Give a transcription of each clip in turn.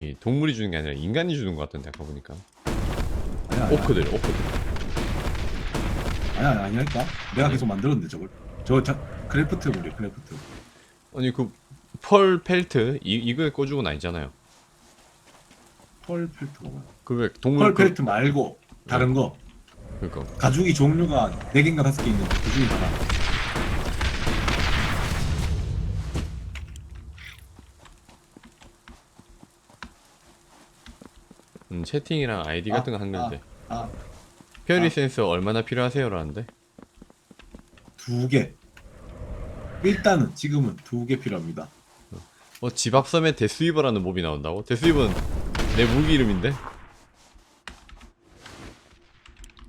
이 동물이 주는 게 아니라 인간이 주는 것 같던데 아까 보니까 아니야, 아니야. 오크들 오크들 아니야, 아니야, 아니랄까? 내가 계속 만들었는데, 저걸. 저, 자, 크래프트 물이야, 크래프트. 아니 그 펄 펠트 이 이거에 꽂주곤 아니잖아요 펄 펠트가 뭐야? 그 왜 동물 펄 펠트 말고, 다른 거. 그, 그러니까 가죽이 종류가 4개인가 5개 있는데, 그 중에 하나. 채팅이랑 아이디 같은 거 한 건데 아, 페어리 아. 센스 얼마나 필요하세요라는데 두 개. 일단은, 지금은 두 개 필요합니다. 어 집 앞섬에 데스위버라는 몹이 나온다고? 데스위버는 내 무기 이름인데?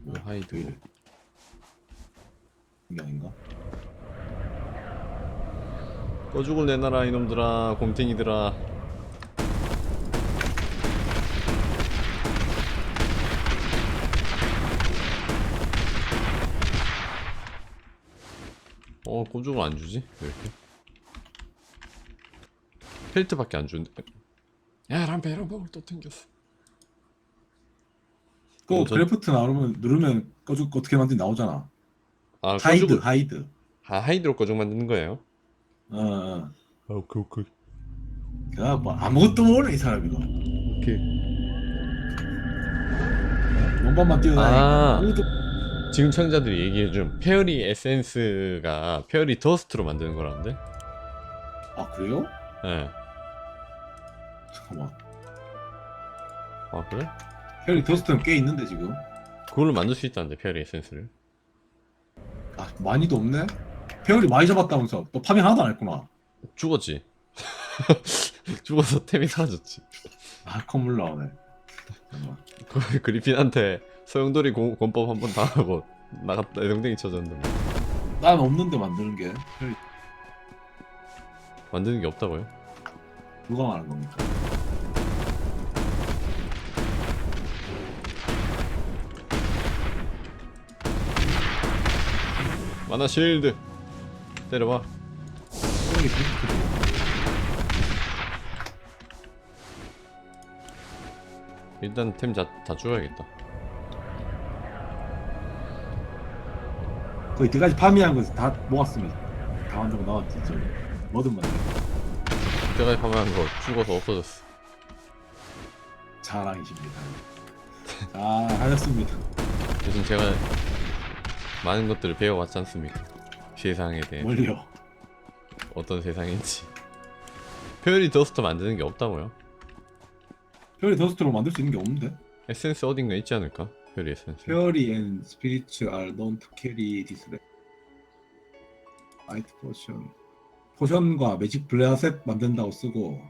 뭐 하이드 왜 이래? 이게 아닌가? 꺼죽을 내놔라 이놈들아 곰탱이들아 어 꺼죽을 안 주지? 왜 이렇게? 펠트밖에 안 주는데 야 람페 람페를 또 튕겼어 그 어, 저- 크래프트 나오면, 누르면 꺼죽 어떻게 만든지 나오잖아. 아 하이드, 꺼죽을 하이드. 아 하이드로 꺼죽 만드는 거예요? 어, 어. 아 오케이 오케이 야, 뭐, 아무것도 모르네, 이 사람 이거. 오케이 몸반만 뛰어다니니까. 아. 아무것도 지금 청자들이 얘기해준 페어리 에센스가 페어리 더스트로 만드는 거라는데? 아, 그래요? 예. 잠깐만. 아 그래? 혈이 더스트는 꽤 있는데, 지금. 그걸로 만들 수 있다는데 페어리 에센스를. 아, 많이도 없네? 페어리 많이 잡았다면서. 또 파밍 하나도 안 했구나. 죽었지. 죽어서 템이 사라졌지. 아, 컴물 나오네. 잠깐만. 그 그리핀한테 소용돌이 공, 권법 한 번 당하고 나갔다 애동댕이 쳐졌는데 뭐. 난 없는데 만드는 게. 만드는 게 없다고요? 누가 말한 겁니까? 마나 실드 때려봐. 페어리 더스트. 일단 템 다 다 줄여야겠다. 그 이때까지 파밍한 거 다 모았으면 다 만들고 나왔지, 저. 뭐든 만들 그때까지 파밍한 거 죽어서 없어졌어. 자랑이십니다. 잘 하셨습니다. 요즘 제가 많은 것들을 배워왔지 않습니까? 세상에 대해 뭘요? 어떤 세상인지. 페어리 더스트 만드는 게 없다고요? 페어리 더스트로 만들 수 있는 게 없는데? 에센스 어딘가 있지 않을까? 페어리 에센스. Fairy and spirits are known to carry this light potion. 포션과 매직 블레아셋 만든다고 쓰고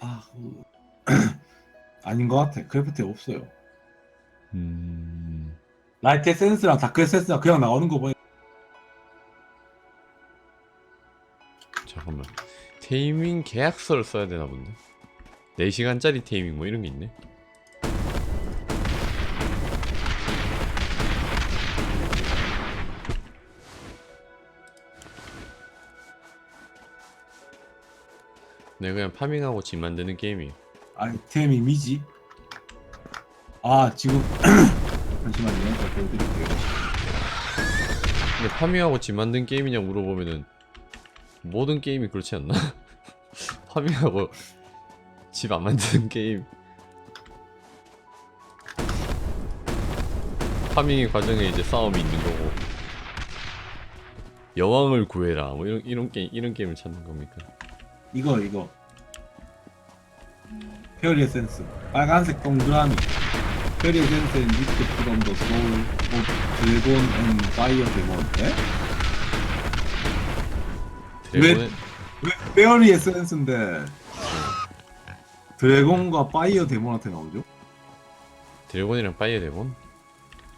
아 그... 아닌 것 같아. 크래프트에 없어요. 음... 라이트 에센스랑 다크 에센스랑 그냥 나오는 거 보니 잠깐만. 테이밍 계약서를 써야 되나 본데. 4시간짜리 테이밍 뭐 이런 게 있네. 내가 그냥 파밍하고 집 만드는 게임이에요. 아이템 이 미지. 아 지금 잠시만요. 제가 보여드릴게요. 근데 파밍하고 집 만든 게임이냐 물어보면은 모든 게임이 그렇지 않나? 파밍하고 집 안 만드는 게임 파밍의 과정에 이제 싸움이 있는 거고 여왕을 구해라 뭐 이런 이런 게임 이런 게임을 찾는 겁니까? 이거 이거 페어리 에센스 빨간색 동그라미 페어리 에센스 앤 리스트 프롬 더 소울 오브 드래곤 앤 파이어 데몬 네? 드래곤의 왜 페어리 에센스인데 드래곤과 파이어 데몬한테 나오죠? 드래곤이랑 파이어 데몬?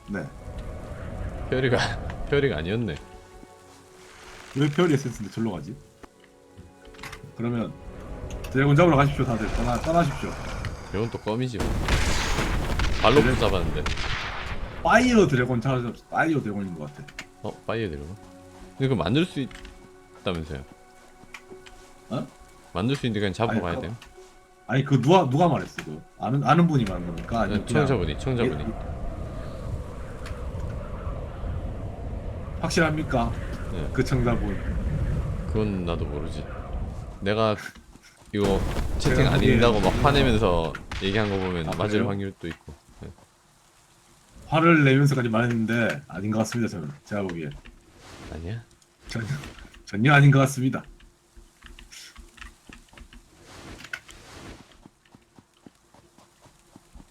네. 페어리가 페어리가 아니었네. 왜 페어리 에센스인데 절로 가지? 그러면 드래곤 잡으러 가십시오 다들 떠나, 떠나십시오 드래곤 또 껌이지 뭐. 발로 드래- 잡았는데. 파이어 드래곤 찾아 파이어 드래곤인 것 같아 어 파이어 드래곤? 근데 그거 만들 수 있다면서요? 어? 만들 수 있는데 그냥 잡으러 아니, 가야 그- 돼요. 아니 그 누가 누가 말했어 그 아는 아는 분이 말한 겁니까? 아니면 네, 그냥 청자분이 청자분이. 예, 확실합니까? 네. 그 청자분 그건 나도 모르지. 내가 이거 채팅 제가 아닌다고 막 화내면서 얘기한 거 보면 아, 맞을 그래요? 확률도 있고. 네. 화를 내면서까지 말했는데 아닌 것 같습니다 저는 제가 보기에 아니야? 전혀 전혀 아닌 것 같습니다.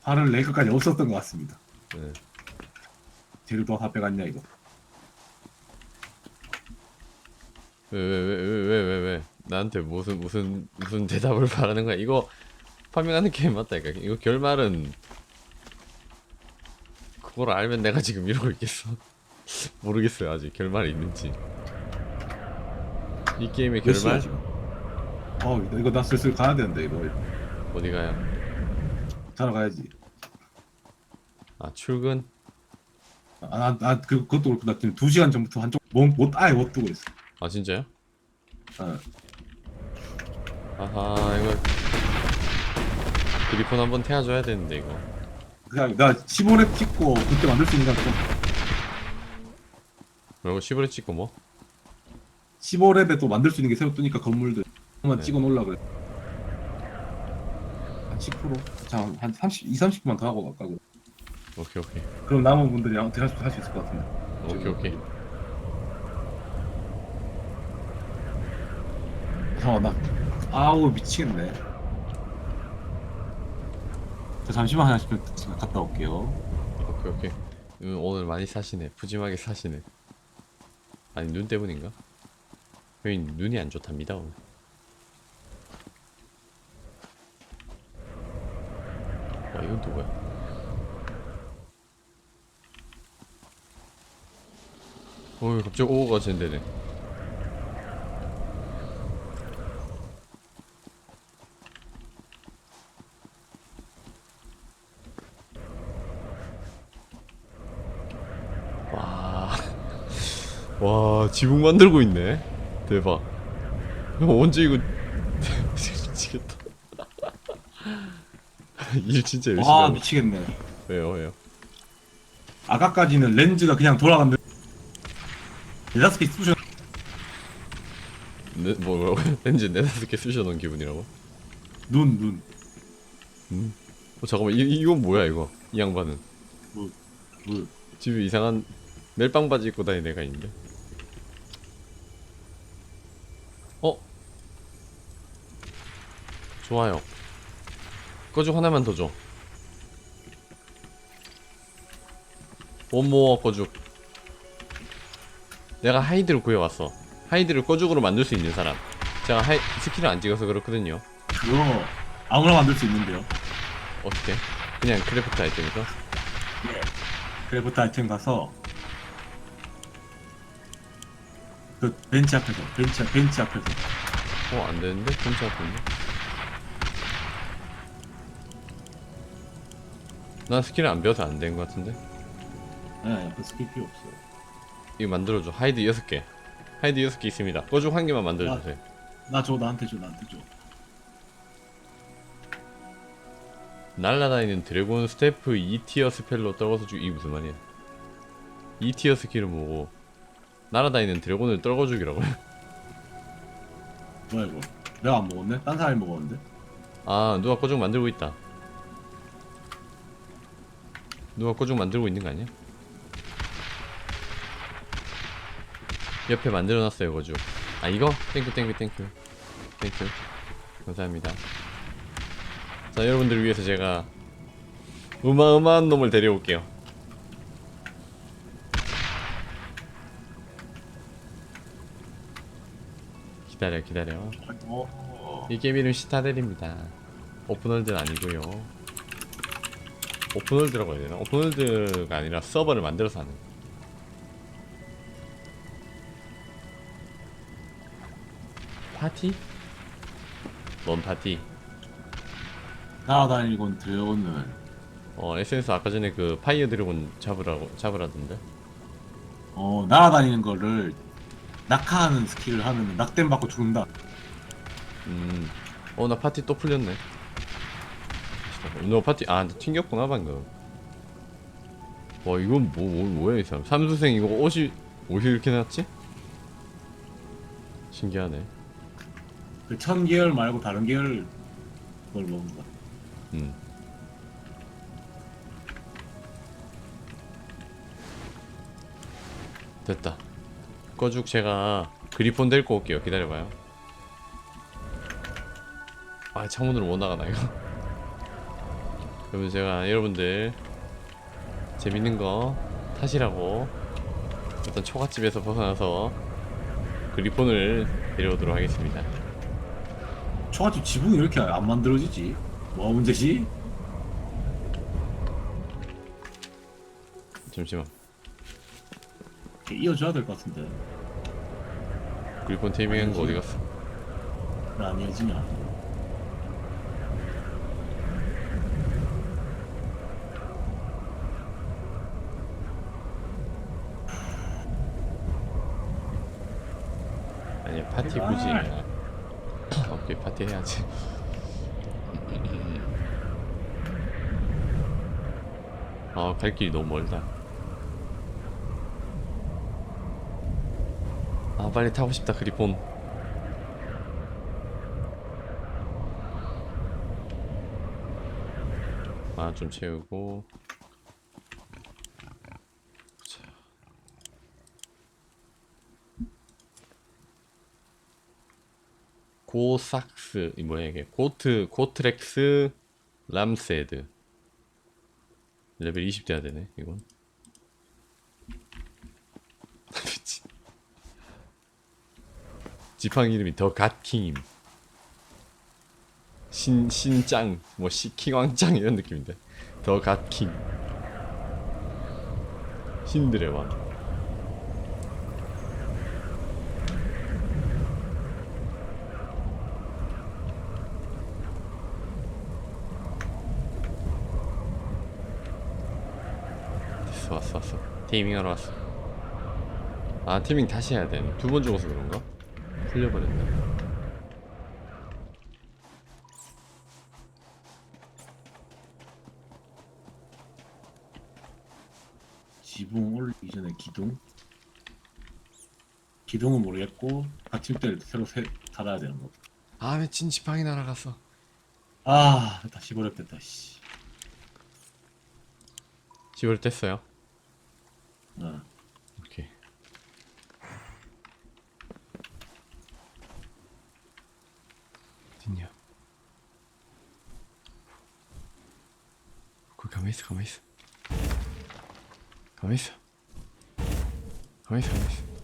화를 낼 것까지 없었던 것 같습니다. 네. 재료도 다 빼갔냐 이거. 왜 왜 왜 왜 왜 왜 왜 나한테 무슨 무슨 무슨 대답을 바라는 거야? 이거 파밍하는 게임 맞다니까. 이거 결말은 그걸 알면 내가 지금 이러고 있겠어. 모르겠어요 아직 결말이 있는지. 이 게임의 몇 시야 결말 지금? 어 이거, 이거 나 슬슬 가야 되는데 이거 어디 가요? 자러 가야지. 아 출근? 아나 그 그것도 그렇고 나 지금 두 시간 전부터 한쪽 못못 아예 못 두고 있어. 아 진짜요? 어. 아하 이거 그리폰 한번 태워줘야 되는데 이거. 그냥 나 15렙 찍고 그때 만들 수 있는 건 좀. 그리고 시브레 찍고 뭐? 15렙에 또 만들 수 있는 게 새로 뜨니까 건물들 한번 네. 찍어 놓으려 그래. 한 10%? 자, 한 30, 2, 30분만 더 하고 갈까 그럼. 오케이 오케이 그럼 남은 분들이 어떻게 할수 할수 있을 것 같은데. 오케이 오케이. 어, 나 아우 미치겠네. 저 잠시만 한 10분 갔다 올게요. 오케이 오케이 음, 오늘 많이 사시네 푸짐하게 사시네 아니 눈 때문인가? 형님 눈이 안 좋답니다 오늘 와 이건 또 뭐야 어이 갑자기 오버가 된대네 와, 와 지붕 만들고 있네. 대박. 형 언제 이거 미치겠다. 일 진짜 열심히 와. 미치겠네. 왜요, 왜요? 아까까지는 렌즈가 그냥 네다섯 개 쑤셔. 네, 뭐, 뭐라고? 렌즈 네다섯 개 쑤셔놓은 기분이라고? 눈 눈. 어, 잠깐만, 이, 이건 뭐야, 이거? 이 양반은. 물. 집에 이상한 멜빵 바지 입고 다니는 애가 있는데. 좋아요. 꺼죽 하나만 더 줘. 원모어 꺼죽. 내가 하이드를 구해왔어. 하이드를 꺼죽으로 만들 수 있는 사람. 제가 하이, 스킬을 안 찍어서 그렇거든요. 그거 아무나 만들 수 있는데요. 어떻게? 그냥 크래프트 아이템에서? 그래부터 아이템 가서 그 벤치 앞에서 벤치 벤치 앞에서 어, 안 되는데? 훔쳐 같은데? 난 스킬을 안 배워서 안 된 것 같은데? 네, 그 스킬 필요 없어요. 이거 만들어줘. 하이드 6개. 하이드 6개 있습니다. 꺼죽 한 개만 만들어주세요. 나 줘, 나한테 줘, 나한테 줘. 날라다니는 드래곤 스태프 2티어 스펠로 떨궈서. 이게 무슨 말이야? 2티어 스킬은 뭐고, 날아다니는 드래곤을 떨궈주기라고요? 뭐야 이거? 내가 안 먹었네? 딴 사람이 먹었는데? 아, 누가 꺼죽 만들고 있다. 누가 꺼죽 만들고 있는 거 아니야? 옆에 만들어놨어요, 꺼죽. 아, 이거? 땡큐, 땡큐, 땡큐. 땡큐. 감사합니다. 자, 여러분들 위해서 제가 어마어마한 놈을 데려올게요. 기다려, 기다려. 어. 이 게임 이름 시타델입니다. 오픈월드는 아니고요. 오픈월드라고 해야 되나? 오픈월드가 아니라 서버를 만들어서 하는. 파티? 뭔 파티? 날아다니곤 드래곤을 어 SNS 아까 전에 그 파이어 드래곤 잡으라고 잡으라던데. 어 날아다니는 거를 낙하하는 스킬을 하면 낙댐 받고 죽는다. 음. 어, 나 파티 또 풀렸네. 너 파티, 아, 나 튕겼구나, 방금. 와, 이건 뭐, 뭐, 뭐야, 이 사람. 삼수생 이거 옷이, 옷이 이렇게 났지? 신기하네. 그 천 계열 말고 다른 계열 그걸 먹은 거야. 음. 됐다. 꺼죽 제가 그리폰 데리고 올게요. 기다려봐요. 아 창문으로 못 나가나 이거. 그러면 제가 여러분들 재밌는 거 타시라고 어떤 초가집에서 벗어나서 그리폰을 데려오도록 하겠습니다. 초가집 지붕이 이렇게 안 만들어지지? 뭐가 문제지? 잠시만. 이렇게 이어줘야 될 것 같은데. 그리폰 테이밍한 거 어디 갔어? 왜안 이어지냐? 아니야 파티 굳이. 오케이 파티 해야지. 아갈 길이 너무 멀다. 아 빨리 타고 싶다 그리폰. 아 좀 채우고 고삭스 이 뭐야 이게? 고트 고트렉스 람세드. 레벨 20 돼야 되네 이건. 미친 지팡이 이름이 더 갓킹임. 신 신짱 뭐 시킹왕짱 이런 느낌인데. 더 갓킹. 신들의 왕 됐어 왔어 왔어 테이밍하러 왔어 아 테이밍 다시 해야 되네 두번 죽어서 그런가? 풀려버렸네 지붕 올리기 전에 기둥? 기둥은 모르겠고 받침대를 새로 새, 달아야 되는 거. 아 미친 지팡이 날아갔어 아, 다시 버렸겠다. 씨. 집을 뗐어요 어. 오케이 어딨냐 거기 가만히 있어 가만히 있어 가만히 있어 가만히 있어 가만히 있어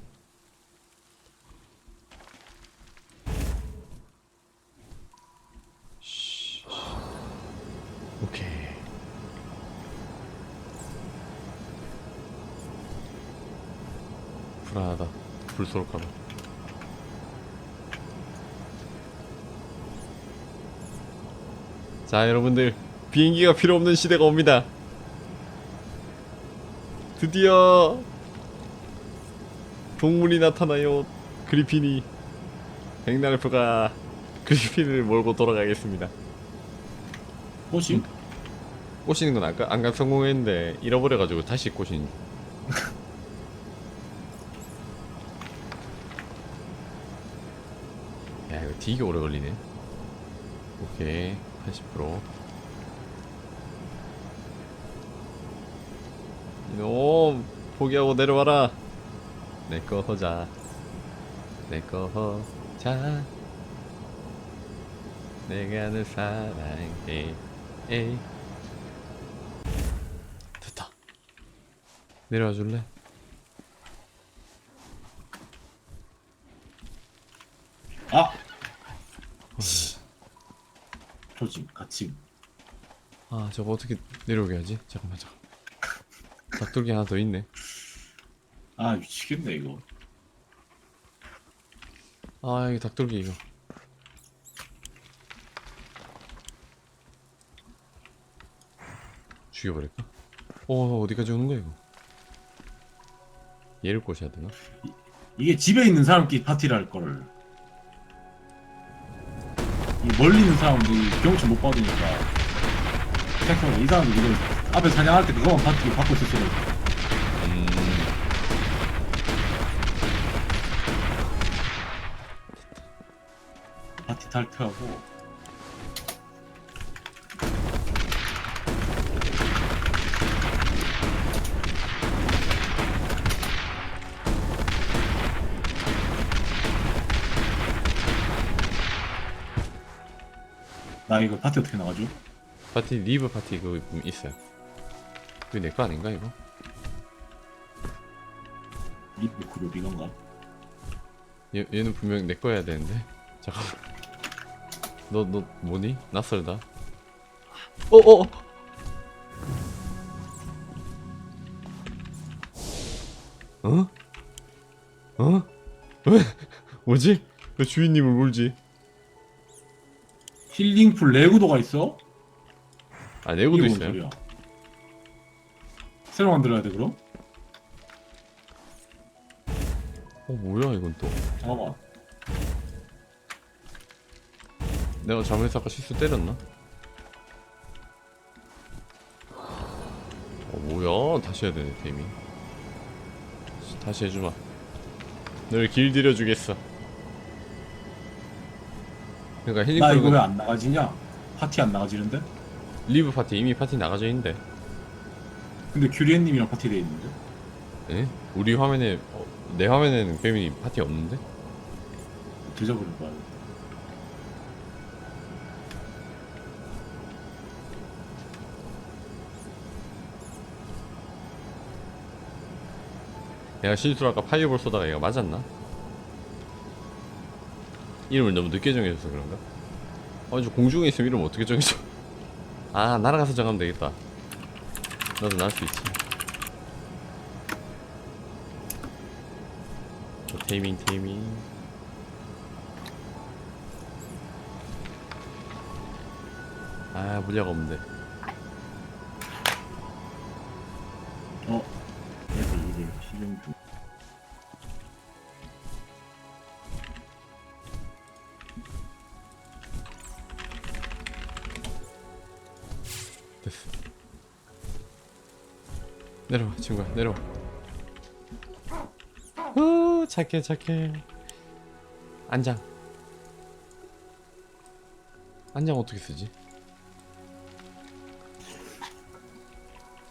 쏠까봐. 자 여러분들 비행기가 필요 없는 시대가 옵니다. 드디어 동물이 나타나요 그리핀이. 백날프가 그리핀을 몰고 돌아가겠습니다. 꽃이? 꼬시는 건 아까 안간 성공했는데 잃어버려가지고 다시 꼬신 되게 오래 걸리네. 오케이. 80% 이놈 포기하고 내려와라. 내거 허자. 내거 허자. 내가 늘 사랑해. 에이. 됐다. 내려와 줄래? 아! 조짐, 같이. 아 저거 어떻게 내려오게 하지? 잠깐만 잠깐 닭돌기 하나 더 있네 아, 미치겠네, 이거. 아 이거 닭돌기 이거 죽여버릴까? 어 어디까지 오는 거야 이거 얘를 꼬셔야 되나? 이게 집에 있는 사람끼리 파티를 할 거를. 멀리 있는 사람들이 경치 못 받으니까 택하고 이 사람들 이거 앞에 사냥할 때 그거만 받고 받고 있었어요. 음. 파티 탈퇴하고 나 이거 파티 어떻게 나가죠? 파티 리브 파티 그거 있어요. 그게 내거 아닌가 이거? 리뷰 그룹 이건가? 얘, 얘는 분명 내 거야 되는데 잠깐 너너 뭐니? 낯설다 어어 어? 어? 왜? 뭐지? 왜 주인님을 물지? 힐링풀 레구도가 있어? 아 내구도 이게 뭔 있어요 소리야? 새로 만들어야 돼 그럼? 어 뭐야 이건 또 잠깐만 내가 잘못해서 아까 실수 때렸나? 어 뭐야 다시 해야 되네 데미 다시 해주마 널 길들여 주겠어 그러니까 힐링 나 이거 프로그램 왜안 나가지냐? 파티 안 나가지는데? 리브 파티 이미 파티 나가져 있는데 근데 규리엔님이랑 파티 돼 있는데? 에? 우리 화면에 어, 내 화면에는 괴민이 파티 없는데? 뒤져버릴 거야 내가 실수로 아까 파이어볼 쏘다가 얘가 맞았나? 이름을 너무 늦게 정해줘서 그런가? 아니 저 공중에 있으면 이름 어떻게 정해줘 아 날아가서 정하면 되겠다. 나도 날 수 있지. 저 테이밍 테이밍. 아 물약 없는데 내려와 오 착해 착해. 안장. 안장 어떻게 쓰지?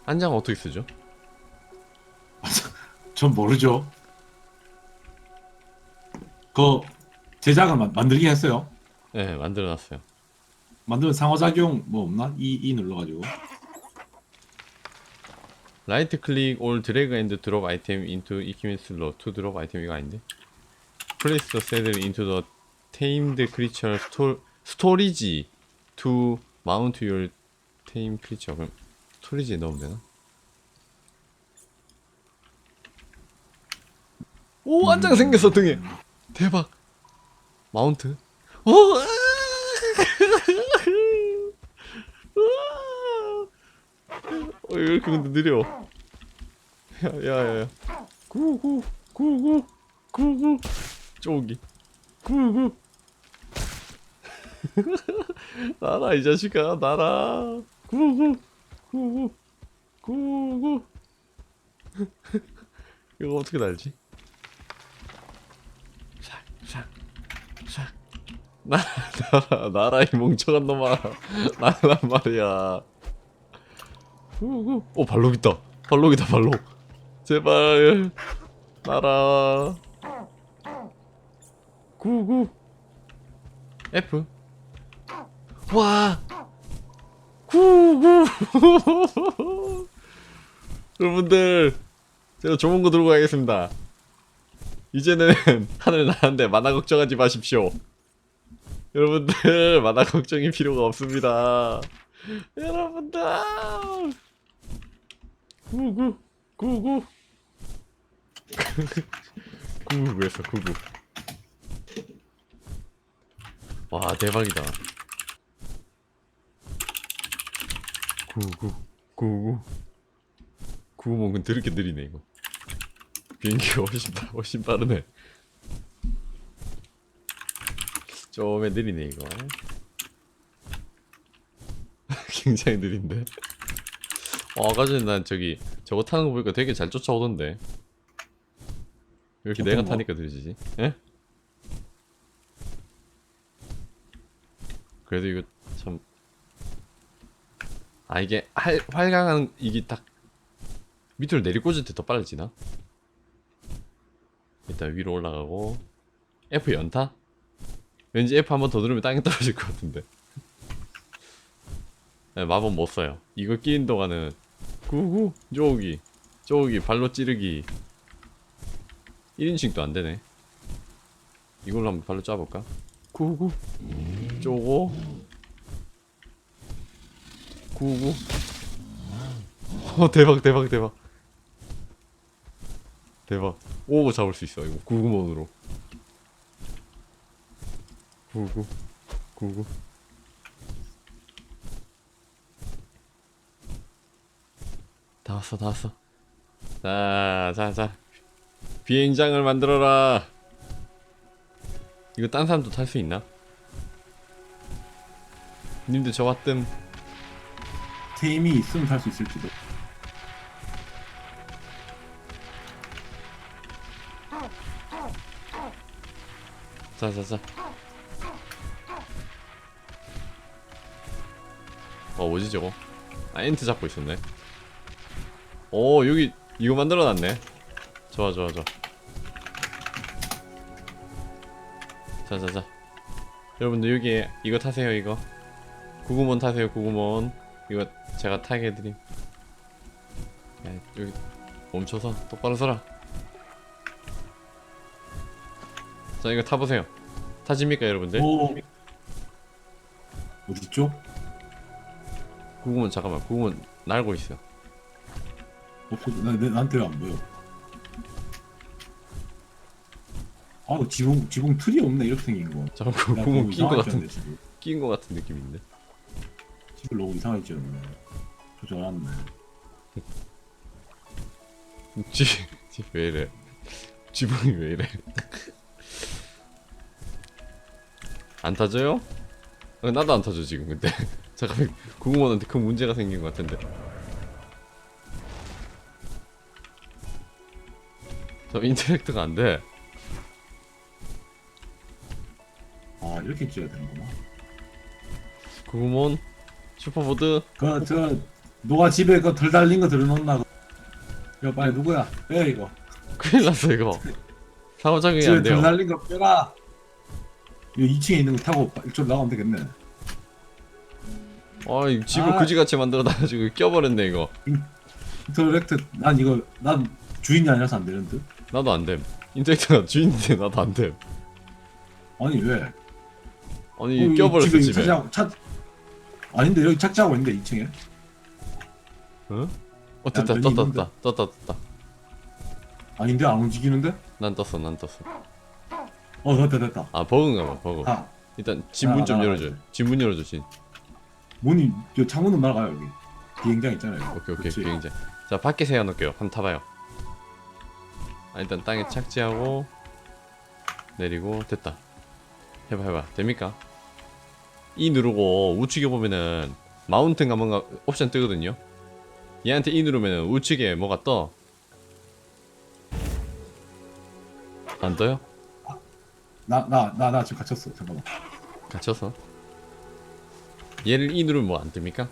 안장 어떻게 쓰죠? 전 모르죠. 그 제작을 만, 만들긴 했어요. 네 만들어놨어요. 만들면 상호작용 뭐 없나? 이, 이 눌러가지고 라이트 클릭 올 드래그 앤드 드롭 아이템 인투 이키멘 슬로 투 드롭 아이템 이거 아닌데? 플레이스 더 세들 인투 더 테임드 크리처 스토 스토리지 투 마운트 유어 테임 크리처 그럼 스토리지에 넣으면 되나? 오 안장 생겼어 등에 대박 마운트 오 아! 어, 왜 이렇게 근데 느려? 야야야. 구구 구구 구구 쪼기 구구. 나라 이 자식아 나라 구구 구구 구구. 이거 어떻게 날지? 싹싹싹 나라 나라 나라 이 멍청한 놈아 나란 말이야. 오 발록 있다. 발록이다 발록. 제발 나라. 구구. F. 와. 구구. 여러분들 제가 좋은 거 들고 가겠습니다. 이제는 하늘 나는데 만화 걱정하지 마십시오. 여러분들 만화 걱정이 필요가 없습니다. 여러분들 구구 구구. 구구구했어 구구. 와 대박이다. 구구 구구. 구구멍은 드럽게 느리네 이거. 비행기가 훨씬, 빠, 훨씬 빠르네. 좀에 느리네 이거. 굉장히 느린데. 어, 아까 전에 난 저기 저거 타는 거 보니까 되게 잘 쫓아오던데. 왜 이렇게 내가 거? 타니까 느려지지? 예? 그래도 이거 참. 아 이게 할, 활강한 이게 딱 밑으로 내리꽂을 때 더 빨라지나? 일단 위로 올라가고 F 연타? 왠지 F 한 번 더 누르면 땅에 떨어질 것 같은데. 네, 마법 못 써요. 이거 끼는 동안은 구구 쪼기 쪼기 발로 찌르기. 1인칭도 안 되네. 이걸로 한번 발로 짜볼까? 구구 쪼고. 구구. 어 대박 대박 대박. 대박. 오 잡을 수 있어 이거 구구몬으로. 구구 구구 다 왔어 다 왔어. 자 자 자. 비행장을 만들어라. 이거 딴 사람도 탈 수 있나? 님들 저 왔뜸 테임이 있으면 탈수 있을지도. 자자자. 어 뭐지 저거? 아 엔트 잡고 있었네 오 여기 이거 만들어놨네. 좋아 좋아 좋아. 자자자. 여러분들 여기 이거 타세요 이거. 구구몬 타세요 구구몬. 이거 제가 타게 해드림. 야 여기 멈춰서 똑바로 서라. 자 이거 타보세요. 타집니까 여러분들? 오. 어디 있죠? 구구몬 잠깐만. 구구몬 날고 있어 없어. 나, 내, 나한테 왜 안 보여? 아, 지붕 지붕 틀이 없네 이렇게 생긴 거. 잠깐 나 그거 낀거 이상하게 같은 지었네, 지금. 낀거 같은 느낌인데 집을 너무 이상하게 지었네. 조절았네. 지, 지, 왜 이래 지붕이 왜 이래 안 타져요? 어, 나도 안 타져 지금 근데 잠깐만 구구몬한테 큰 문제가 생긴 거 같은데 저 인터랙트가 안 돼 아, 이렇게 지어야 되는구나. 구구몬 슈퍼보드 그, 저, 너가 집에 그 덜 달린 거 들어놓나? 야, 빨리 누구야? 빼, 이거. 큰일 났어 이거 집에 안 돼요 덜 달린 거 빼라! 이거 2층에 있는 거 타고 이쪽 나가면 되겠네. 아 이 집을 아. 그지같이 만들어 놔가지고 껴버렸네 이거 인터랙트, 난 이거, 난 주인이 아니라서 안 되는 듯? 나도 안됨 인터랙트가 주인인데 나도 안됨 아니, 왜? 아니 어, 껴버렸어 지금 집에 차지하고, 차... 아닌데, 여기 착지하고 있는데, 2층에? 응? 어 됐다 면이 떴다 있는데. 떴다 떴다 떴다 아닌데, 안 움직이는데? 난 떴어 난 떴어 어, 됐다, 됐다. 아 버그인가 봐 버그 아, 일단 집문좀 아, 아, 열어줘 집 문 열어줘 진 문이, 저 창문으로 나가요, 여기. 비행장 있잖아요. 오케이 오케이 그치? 비행장 자 밖에 세워놓을게요 한번 타봐요 아, 일단 땅에 착지하고 내리고 됐다 해봐 해봐 됩니까? E 누르고 우측에 보면은 마운트인가 뭔가 옵션 뜨거든요 얘한테 E 누르면은 우측에 뭐가 떠 안 떠요? 나, 나, 나, 나 지금 갇혔어. 잠깐만. 갇혀서 얘를 E 누르면 뭐 안 뜹니까?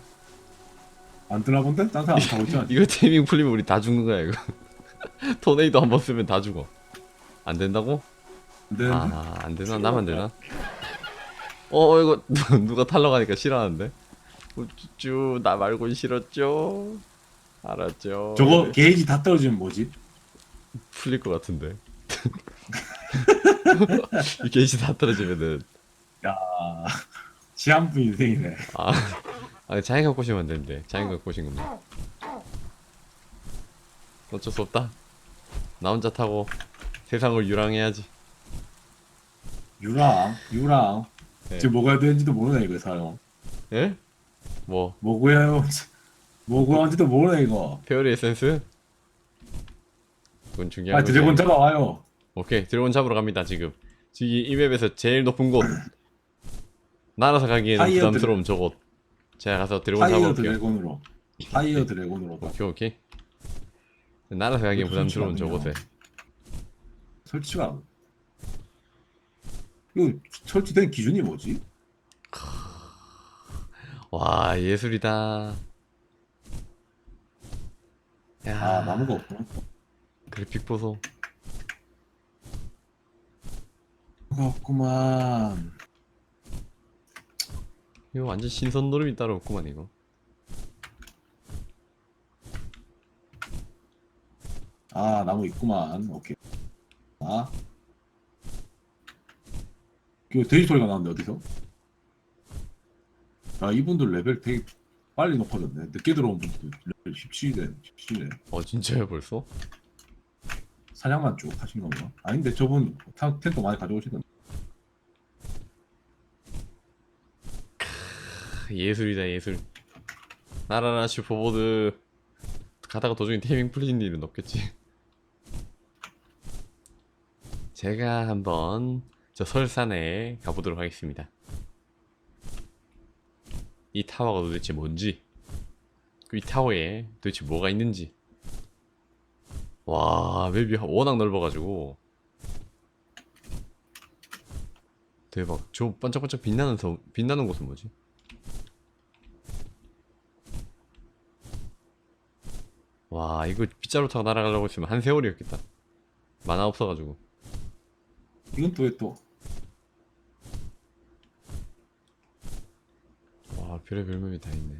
안 뜨나 본데? 딴 사람 안 타고 있잖아. 이거 테이밍 풀리면 우리 다 죽는 거야 이거 토네이도 한 번 쓰면 다 죽어 안 된다고? 안 되는데? 아, 안 되나? 나만 되나? 어, 이거 누- 누가 탈러 가니까 싫어하는데? 우쭈쭈, 나 말곤 싫었죠? 알았죠? 저거 게이지 다 떨어지면 뭐지? 풀릴 것 같은데. 이 게이지 다 떨어지면은 야 시한부 인생이네. 아, 아 자기가 꼬시면 안 되는데 자기가 꼬신 건데. 어쩔 수 없다. 나 혼자 타고 세상을 유랑해야지. 유랑, 유랑. 네. 지금 뭐가 되는지도 모르네 이거 사용. 예? 뭐뭐 구해요? 뭐 구하는지도 모르네 이거. 페어리 에센스? 그건 중요한 아 거지. 드래곤 잡아와요. 오케이 드래곤 잡으러 갑니다 지금 지금 이 맵에서 제일 높은 곳 날아서 가기에는 하이어 부담스러운 저곳 제가 가서 드래곤 파이어 잡아올게요. 드래곤으로 파이어 드래곤으로 오케이 오케이. 날아서 무슨 부담스러운 시간이냐. 저곳에. 설치가 안- 이거 설치된 기준이 뭐지? 와 예술이다. 야 아 나무가 없구나 그래픽 보소. 나무가 없구만 이거 완전 신선 노름이 따로 없구만 이거. 아 나무 있구만 오케이 아 이거 돼지 소리가 나는데 어디서? 아 이분들 레벨 되게 빨리 높아졌네 늦게 들어온 분들 레벨 17대 17대 어 진짜요 벌써? 사냥만 쭉 하신 건가? 아닌데 저분 타- 텐트 많이 가져오시던데 크, 예술이다 예술. 나라라 슈퍼보드. 가다가 도중에 테이밍 풀리는 일은 없겠지. 제가 한번 저 설산에 가보도록 하겠습니다. 이 타워가 도대체 뭔지, 그이 타워에 도대체 뭐가 있는지. 와 맵이 워낙 넓어가지고 대박. 저 반짝반짝 빛나는 서 빛나는 곳은 뭐지? 와 이거 빗자루 타고 날아가려고 했으면 한 세월이었겠다. 만화 없어가지고. 이건 또 왜 또 와 별의 별명이 다 있네.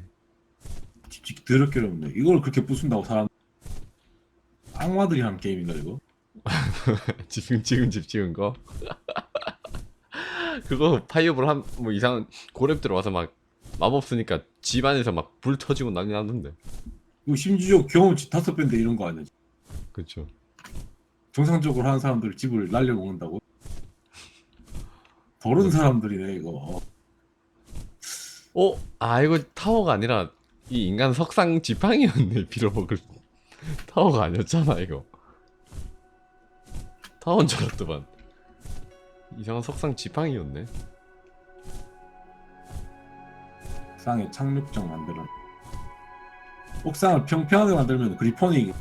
직 더럽게 없네 이걸 그렇게 부순다고 사람 악마들이 하는 게임인가 이거? 지금 지금 집 지은 거. 그거 파이어볼 한 뭐 이상한 고렙 들어와서 막 마법 쓰니까 집 안에서 막 불 터지고 난리 났는데. 이거 심지어 경험치 다섯 배인데 이런 거 아니야 그렇죠. 정상적으로 하는 사람들 집을 날려먹는다고? 더러운 사람들이네 이거. 어? 아 이거 타워가 아니라 이 인간 석상 지팡이였네 빌어먹을 타워가 아니었잖아 이거. 타워인 줄 알았더만. 이상한 석상 지팡이였네. 옥상에 착륙장 만들어. 옥상을 평평하게 만들면 그리폰이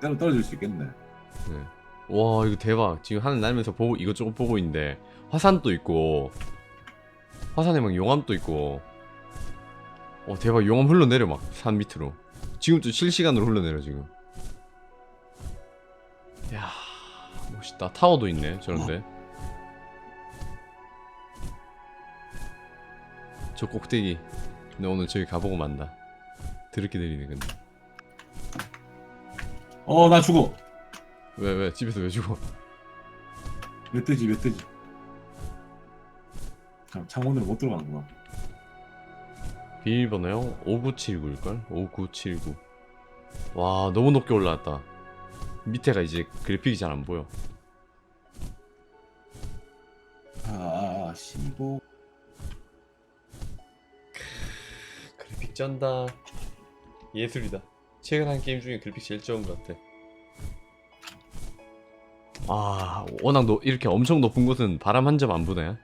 때로 떨어질 수 있겠네. 네. 와 이거 대박. 지금 하늘 날면서 보고 이것저것 보고 있는데. 화산도 있고 화산에 막 용암도 있고. 어 대박. 용암 흘러내려 막 산 밑으로. 지금 또 실시간으로 흘러내려 지금. 야 멋있다. 타워도 있네 저런데. 저 꼭대기. 근데 오늘 저기 가보고 만다. 드럽게 들리네 근데. 어 나 죽어 왜 왜 집에서 왜 죽어 멧돼지 멧돼지 참 창문으로 못 들어가는구나 비밀번호요? 5979일걸? 5979. 와, 너무 높게 올라왔다. 밑에가 이제 그래픽이 잘 안 보여. 아 15... 그래픽 쩐다. 예술이다. 최근 한 게임 중에 그래픽 제일 좋은 것 같아. 아, 워낙 노, 이렇게 엄청 높은 곳은 바람 한 점 안 부네.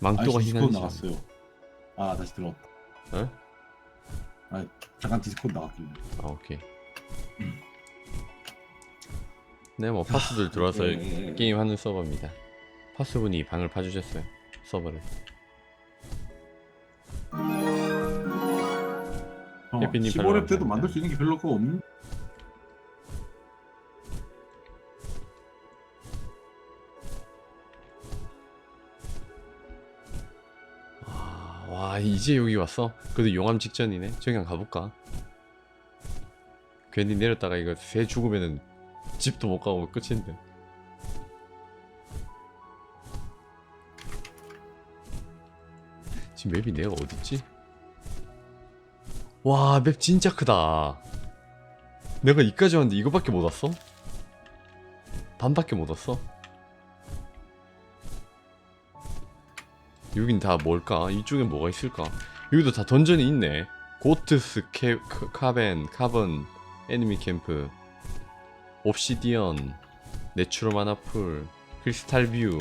망토가 디스코드 희한하지. 나갔어요 아 다시 들어왔다 어? 아 잠깐 디스코드 나갔길래 아, 오케이. 네, 뭐 파스들 들어와서 예, 예, 예. 게임하는 서버입니다. 파스분이 방을 봐주셨어요. 서버를. 어, 해피님 15렙 별로 때도. 만들 수 있는 게 별로 없는 이제 여기 왔어? 그래도 용암 직전이네. 저기 한번 가볼까? 괜히 내렸다가 이거 새 죽으면은 집도 못 가고 끝인데. 지금 맵이 내가 어딨지? 와 맵 진짜 크다. 내가 이까지 왔는데 이거밖에 못 왔어? 반밖에 못 왔어? 여긴 다 뭘까? 이쪽엔 뭐가 있을까? 여기도 다 던전이 있네. 고트스, 캐, 카- 카벤, 카본, 애니미 캠프, 옵시디언, 내추럴 마나풀, 크리스탈 뷰,